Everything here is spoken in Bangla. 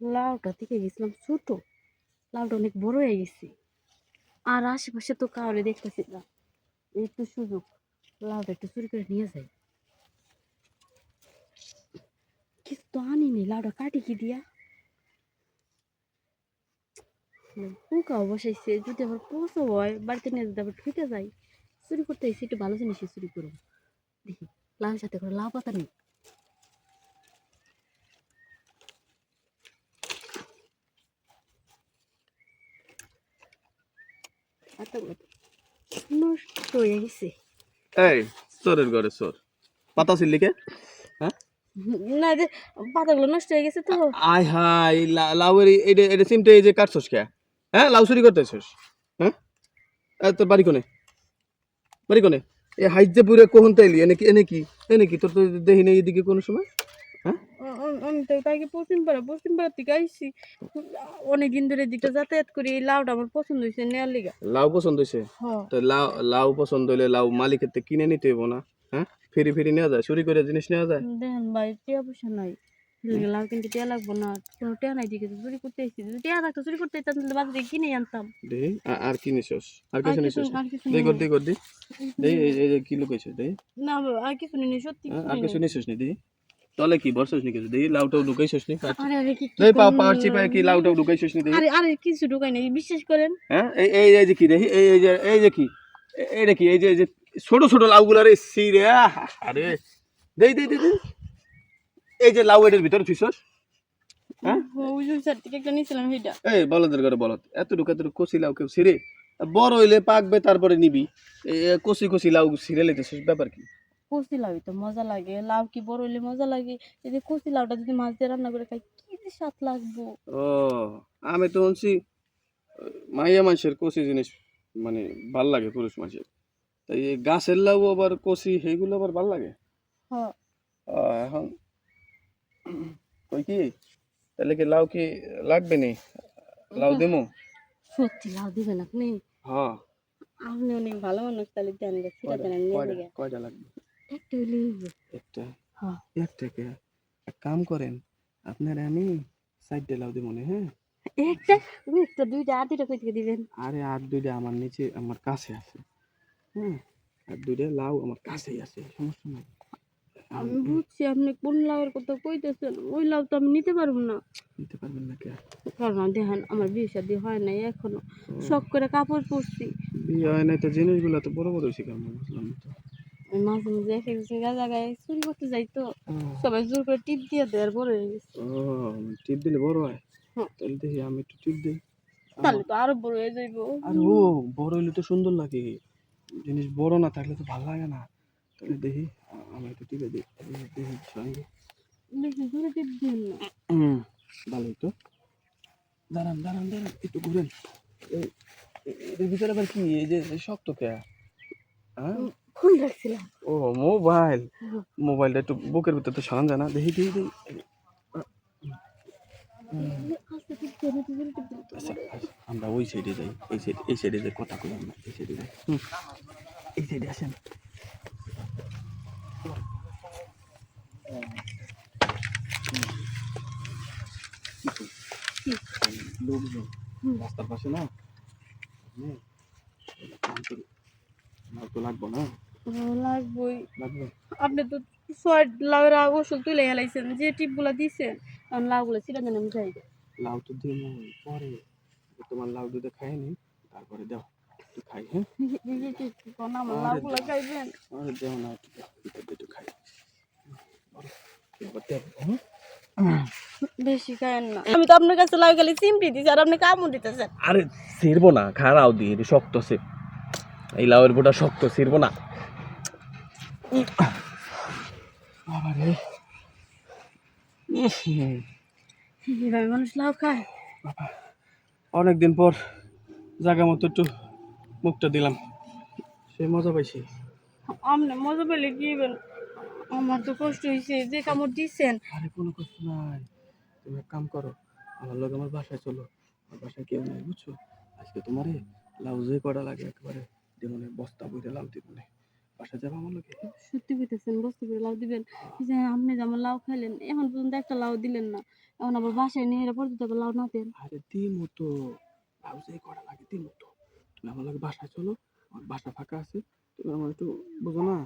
লাউটা থেকে গেছিলাম ছোট। লাউটা অনেক বড় হয়ে গেছে। আর আশেপাশে তো কাউরে দেখতেছি না। একটু সুযোগ, লাউটা একটু চুরি করে নিয়ে যাই। কিছু তো আনিনি লাউটা কাটি কি দিয়া? পোকাও বসাইছে, যদি আবার পচো হয়, বাড়িতে নিয়ে যদি আবার ঠুকে যাই, চুরি করতে এসে একটু ভালো জিনিস চুরি করব দেখি লাউর সাথে করে লাউ পাতা নেই। নষ্ট হয়ে গেছে এই চোরের ঘরে চোর। পাতা ছিলি কে? না যে পাতাগুলো নষ্ট হয়ে গেছে তো। আয় হাই লাউয়ের এটা এটা সিমটে এই যে কাটছস কে? হ্যাঁ লাউ চুরি করতেছস। হ্যাঁ? তোর বাড়ি কোনে? বাড়ি কোনে? এ হাইজে পুরে তাইলি? এনে কি এনে কি এনে কি? তোর তো এদিকে কোনো সময়? আমি তো তাকে পশ্চিম পাড়া পশ্চিম পাড়া থেকে আইসি অনেকদিন ধরে দিকটা যাতায়াত করি এই লাউটা আমার পছন্দ হয়েছে নেওয়ার লিগা। লাউ পছন্দ হয়েছে হ্যাঁ। তো লাউ লাউ পছন্দ হইলে লাউ মালিকের থেকে কিনে নিতে হইব না হ্যাঁ? ফিরি ফিরি নেওয়া যায় চুরি করে জিনিস নেওয়া যায়? দেখেন ভাই টিয়া পয়সা নাই। লাউ কিন্তু টিয়া লাগবো না কোনো টিয়া নাই দিকে চুরি করতে এসেছি যদি টিয়া থাকতো চুরি করতে যেতাম তাহলে বাজারে কিনে আনতাম। আর কি নিছস আর কিছু নিছস? দেই। কর দি কর দি দেই এই কি লুকাইছিস দেই না আর কিছু নেই সত্যি আর কিছু নিছিস নি দেই তলে কি বর্ষস নি কিছু দেই লাউটাও ঢুকাইছিস নি আরে আরে কি দেই পা করুন? পা চিপায় কি লাউটাও ঢুকাইছিস নি দেই আরে আরে কিছু ঢুকাই নাই বিশ্বাস করেন। হ্যাঁ? এই এই এই যে কি দেখি এই এই যে এই যে কি? এ- এইটা কি? এই যে এই যে ছোট ছোট লাউগুলা রে সি রে আরে। দেই দেই দেই দেই। এই যে লাউ এটার ভিতরে থুইছস? হ্যাঁ? যে স্যার থেকে একটা নিয়েছিলাম সেটা এই বলদের ঘরে বলত এতটুকু এতটুকু কষি লাউ কেউ ছিঁড়ে? বড় হইলে পাকবে তারপরে নিবি। কষি কষি লাউ সিরে লেতেছিস ব্যাপার কি? কচি লাউ তো মজা লাগে। লাউ কি বড় হইলে মজা লাগে? এই যে কচি লাউটা যদি মাছ দিয়ে রান্না করে খাই কি যে স্বাদ লাগবো? ও আমি তো শুনছি মাইয়া মানুষের কষি জিনিস মানে ভালো লাগে পুরুষ মানুষের তাই এই গাছের লাউ আবার কষি সেইগুলো আবার ভালো লাগে? হ্যাঁ। এখন কই কি? তাহলে কি লাউ কি লাগবে নি? লাউ দেমো? সত্যি লাউ দিবেন আপনি? হ্যাঁ। আপনি অনেক ভালো মানুষ তাহলে দেন কয়টা লাগবে? একটা হইলে হইবো। একটা? হ্যাঁ। এক কাম করেন আপনার আমি সাইডে দেবো হ্যাঁ? একটা? একটা দুইটা আর দুইটা কই থেকে দিবেন? আরে আর দুইটা আমার নিচে আমার কাছে আছে হ্যাঁ? আর দুইটা লাউ আমার কাছেই আছে সমস্যা নাই। আমি বুঝছি আপনি কোন লাউয়ের কথা কইতেছেন? ওই লাউ তো আমি নিতে পারব না। নিতে পারবেন না কে? কারণ দেখেন আমার বিয়ে শাদী হয় নাই এখনও। শখ করে কাপড় পরছি। বিয়ে হয় নাই তো জিনিসগুলো তো বড় বড় কেমন বুঝলাম তো। মাঝে মাঝে এক এক জায়গায় জায়গায় চুরি করতে যাই তো সবাই জোর করে টিপ দিয়ে দেয় আর বড় হয়ে গেছে। ও টিপ দিলে বড় হয়? হ্যাঁ। তাহলে দেখি আমি একটু টিপ দিই। তাহলে তো আরও বড় হয়ে যাইবো। আর ও বড় হইলে তো সুন্দর লাগে। জিনিস বড় না থাকলে তো ভালো লাগে না। তাহলে দেখি আমি একটু টিপে দিই। দেখি সঙ্গে বেশি জোরে টিপ দিন না। হুম ভালোই তো। দাঁড়ান দাঁড়ান দাঁড়ান একটু ঘুরেন। এর ভিতরে আবার কি? এই যে শক্ত কে? হ্যাঁ? ফোন রাখছিলাম ও মোবাইল? মোবাইলটা একটু বুকের ভিতরে তো সারান যায় না। দেখি দেখি দেখি। আচ্ছা আচ্ছা, আমরা ওই সাইডে যাই। এই সাইড এই সাইডে যাই কথা কই আমরা এই সাইডে যাই। এই সাইডে আসেন। লোকজন রাস্তার পাশে না। আমার তো লাগবো না। লাগবই। আপনি তো ছয় লাউয়ের ওষুধ তুলে হেলাইছেন যে টিপগুলো দিছেন। কারণ লাউগুলো সেটা দেন আমি যাই। লাউ তো দিন পরে। তোমার লাউ দুধে খাইনি তারপরে দাও একটু খাই হ্যাঁ? আমার লাউগুলো খাইবেন। আরে দেও না একটু একটু একটু খাই। হ্যাঁ? বেশি খায়েন না। আমি তো আপনার কাছে লাউ গেলে চিমটি দিছি আর আপনি কামড় দিতেছেন। আরে ছিড়বো না খারাও দিয়ে শক্ত আছে এই লাউয়ের বোটা শক্ত ছিড়বো না। বাবা রে এইভাবে মানুষ লাউ খায়? অনেকদিন পর জায়গা মতো একটু মুখটা দিলাম। সে মজা পাইছি। আপনি মজা পেলে কি? আমার তো কষ্ট হয়েছে যে কামড় দিচ্ছেন আরে কোনো কষ্ট নাই। তুমি এক কাম করো আমার লোক আমার বাসায় চলো। আমার বাসায় কেউ নাই বুঝছ? আজকে তোমারে লাউ যে কটা লাগে একেবারে যেমন বস্তা বইতে লাউ দিবনে বাসা যাব আমার লোকে সত্যি কইতেছেন বস্তু করে লাউ দিবেন। যে আপনি যেমন লাউ খাইলেন এখন পর্যন্ত একটা লাউ দিলেন না। এখন আবার বাসায় নিয়ে এরা পর্যন্ত লাউ না দেন। আরে দি মতো লাউ যে করা লাগে দি মতো। তুমি আমার লাগে বাসায় চলো আমার বাসা ফাঁকা আছে তুমি আমার একটু বোঝো না।